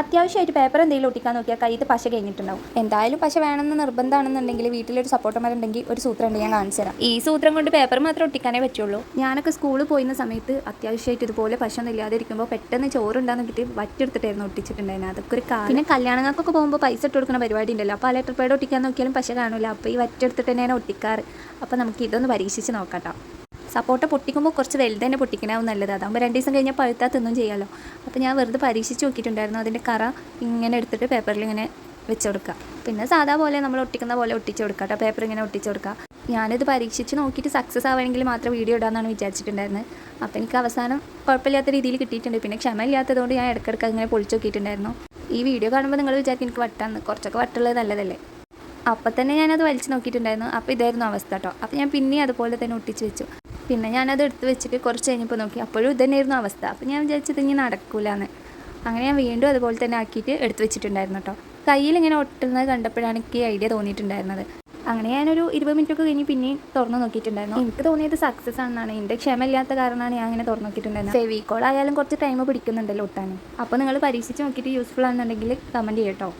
അത്യാവശ്യമായിട്ട് പേപ്പർ എന്തെങ്കിലും ഒട്ടിക്കാൻ നോക്കിയാൽ കയ്യിൽ പശ കഴിഞ്ഞിട്ടുണ്ടാവും. എന്തായാലും പശ വേണമെന്ന് നിർബന്ധമാണെന്നുണ്ടെങ്കിൽ വീട്ടിലൊരു സപ്പോർട്ടർമാരുണ്ടെങ്കിൽ ഒരു സൂത്രം ഉണ്ട് ഞാൻ കാണിച്ചു തരാം. ഈ സൂത്രം കൊണ്ട് പേപ്പർ മാത്രം ഒട്ടിക്കാനേ പറ്റുള്ളൂ. ഞാനൊക്കെ സ്കൂളിൽ പോയിരുന്ന സമയത്ത് അത്യാവശ്യമായിട്ട് ഇതുപോലെ പശ ഒന്നും ഇല്ലാതെ ഇരിക്കുമ്പോൾ പെട്ടെന്ന് ചോറുണ്ടാന്ന് നോക്കിയിട്ട് വറ്റെടുത്തിട്ടായിരുന്നു ഒട്ടിച്ചിട്ടുണ്ടായിരുന്നു അതൊക്കെ ഒരു കാര്യം പിന്നെ കല്യാണങ്ങൾക്കൊക്കെ പോകുമ്പോൾ പൈസ ഇട്ട് കൊടുക്കുന്ന പരിപാടി ഉണ്ടല്ലോ. അപ്പോൾ ആ ലെറ്റർ പേഡ് ഒട്ടിക്കാൻ നോക്കിയാലും പശ കാണില്ല അപ്പോൾ ഈ വറ്റെടുത്തിട്ട് തന്നെയാണ് ഒട്ടിക്കാറ്. അപ്പോൾ നമുക്ക് ഇതൊന്ന് പരീക്ഷിച്ച് നോക്കാം സപ്പോർട്ട പൊട്ടിക്കുമ്പോൾ കുറച്ച് വലുത് തന്നെ പൊട്ടിക്കണാവും നല്ലത്. അതാകുമ്പോൾ രണ്ട് ദിവസം കഴിഞ്ഞാൽ പഴുത്താൽ തിന്നും ചെയ്യാമല്ലോ അപ്പോൾ ഞാൻ വെറുതെ പരീക്ഷിച്ച് നോക്കിയിട്ടുണ്ടായിരുന്നു. അതിന്റെ കറ ഇങ്ങനെ എടുത്തിട്ട് പേപ്പറിൽ ഇങ്ങനെ വെച്ച് കൊടുക്കുക പിന്നെ സാധാ പോലെ നമ്മൾ ഒട്ടിക്കുന്ന പോലെ ഒട്ടിച്ച് കൊടുക്കുക കേട്ടോ പേപ്പർ ഇങ്ങനെ ഒട്ടിച്ച് കൊടുക്കുക ഞാനിത് പരീക്ഷിച്ച് നോക്കിയിട്ട് സക്സസ് ആവണമെങ്കിൽ മാത്രം വീഡിയോ ഇടാമെന്നാണ് വിചാരിച്ചിട്ടുണ്ടായിരുന്നത് അപ്പോൾ എനിക്ക് അവസാനം കുഴപ്പമില്ലാത്ത രീതിയിൽ കിട്ടിയിട്ടുണ്ട്. പിന്നെ ക്ഷമയില്ലാത്തതുകൊണ്ട് ഞാൻ ഇടയ്ക്കിടയ്ക്ക് അങ്ങനെ പൊളിച്ച് നോക്കിയിട്ടുണ്ടായിരുന്നു. ഈ വീഡിയോ കാണുമ്പോൾ നിങ്ങൾ വിചാരിക്കും എനിക്ക് വട്ടാന്ന്. കുറച്ചൊക്കെ വട്ടുള്ളത് നല്ലതല്ലേ? അപ്പം തന്നെ ഞാനത് വലിച്ച് നോക്കിയിട്ടുണ്ടായിരുന്നു. അപ്പോൾ ഇതായിരുന്നു അവസ്ഥ കേട്ടോ അപ്പോൾ ഞാൻ പിന്നെയും അതുപോലെ തന്നെ ഒട്ടിച്ച് വെച്ചു. പിന്നെ ഞാനത് എടുത്ത് വെച്ചിട്ട് കുറച്ച് കഴിഞ്ഞപ്പോൾ നോക്കി. അപ്പോഴും ഇതന്നെയായിരുന്നു അവസ്ഥ. അപ്പോൾ ഞാൻ വിചാരിച്ചത് ഇനി നടക്കൂലെന്ന്. അങ്ങനെ ഞാൻ വീണ്ടും അതുപോലെ തന്നെ ആക്കിയിട്ട് എടുത്ത് വെച്ചിട്ടുണ്ടായിരുന്നു കേട്ടോ. കയ്യിൽ ഇങ്ങനെ ഒട്ടുന്നത് കണ്ടപ്പോഴാണ് എനിക്ക് ഐഡിയ തോന്നിയിട്ടുണ്ടായിരുന്നത്. അങ്ങനെ ഞാനൊരു ഇരുപത് മിനിറ്റ് ഒക്കെ കഴിഞ്ഞ് പിന്നെയും തുറന്നു നോക്കിയിട്ടുണ്ടായിരുന്നു. എനിക്ക് തോന്നിയത് സക്സസ് ആണെന്നാണ്. എന്റെ ക്ഷമയില്ലാത്ത കാരണമാണ് ഞാൻ അങ്ങനെ തുറന്ന് നോക്കിയിട്ടുണ്ടായിരുന്നത്. ഫെവിക്കോൾ ആയാലും കുറച്ച് ടൈം പിടിക്കുന്നുണ്ടല്ലോ ഒട്ടാൻ അപ്പോൾ നിങ്ങൾ പരീക്ഷിച്ച് നോക്കിയിട്ട് യൂസ്ഫുൾ ആണെന്നുണ്ടെങ്കിൽ കമന്റ് ചെയ്യട്ടോ